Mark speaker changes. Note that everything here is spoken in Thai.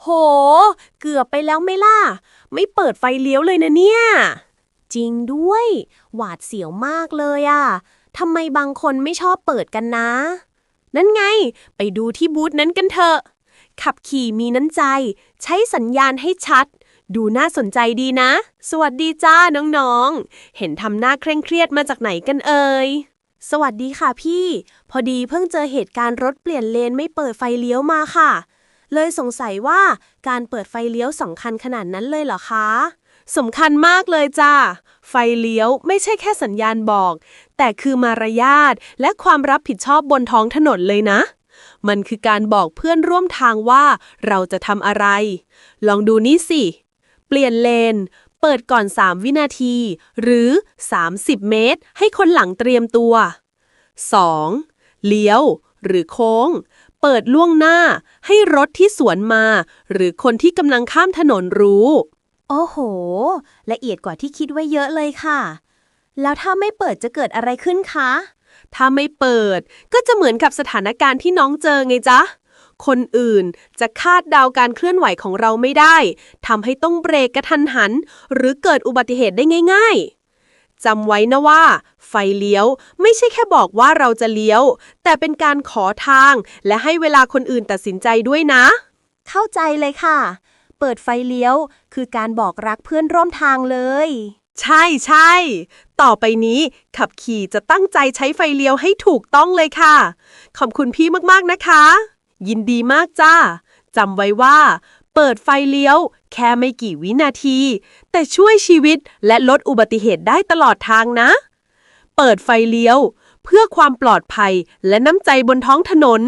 Speaker 1: โห เกือบไปแล้วไม่ล่ะ ไม่เปิดไฟเลี้ยวเลยนะเนี่ย จริงด้วย หวาดเสียวมากเลยอะทำไมบางคนไม่ชอบเปิดกันนะ นั่นไง ไปดูที่บูธนั้นกันเถอะ ขับขี่มีน้ำใจ ใช้สัญญาณให้ชัด ดูน่าสนใจดีนะ สวัสดีจ้าน้องๆ เห็นทำหน้าเคร่งเครียดมาจากไหนกันเอ่ย สวัสดีค่ะพี่ พอดีเพิ่งเจอเหตุการณ์รถเปลี่ยนเลนไม่เปิดไฟเลี้ยวมาค่ะ เลยสงสัยว่าการเปิดไฟเลี้ยวสำคัญขนาดนั้นเลยเหรอคะสำคัญมากเลยจ้า ไฟเลี้ยวไม่ใช่แค่สัญญาณบอก แต่คือมารยาทและความรับผิดชอบบนท้องถนนเลยนะ มันคือการบอกเพื่อนร่วมทางว่าเราจะทำอะไร ลองดูนี่สิ เปลี่ยนเลน เปิดก่อน 3 วินาที หรือ 30 เมตร ให้คนหลังเตรียมตัว 2. เลี้ยว หรือโค้ง เปิดล่วงหน้า ให้รถที่สวนมา หรือคนที่กำลังข้ามถนนรู้
Speaker 2: โอ้โห ละเอียดกว่าที่คิดไว้เยอะเลยค่ะ แล้วถ้าไม่เปิดจะเกิดอะไรขึ้นคะ
Speaker 1: ถ้าไม่เปิดก็จะเหมือนกับสถานการณ์ที่น้องเจอไงจ๊ะ คนอื่นจะคาดเดาการเคลื่อนไหวของเราไม่ได้ทำให้ต้องเบรกกระทันหัน หรือเกิดอุบัติเหตุได้ง่าย ๆ จำไว้นะว่า ไฟเลี้ยว ไม่ใช่แค่บอกว่าเราจะเลี้ยว แต่เป็นการขอทาง และให้เวลาคนอื่นตัดสินใจด้วยนะ
Speaker 2: เข้าใจเลยค่ะ เปิดไฟเลี้ยว คือการบอกรักเพื่อนร่วมทางเลย
Speaker 1: ใช่ใช่ ต่อไปนี้ขับขี่จะตั้งใจใช้ไฟเลี้ยวให้ถูกต้องเลยค่ะ ขอบคุณพี่มากๆนะคะ ยินดีมากจ้าจำไว้ว่า เปิดไฟเลี้ยว แค่ไม่กี่วินาที แต่ช่วยชีวิตและลดอุบัติเหตุได้ตลอดทางนะ เปิดไฟเลี้ยว เพื่อความปลอดภัยและน้ำใจบนท้องถนน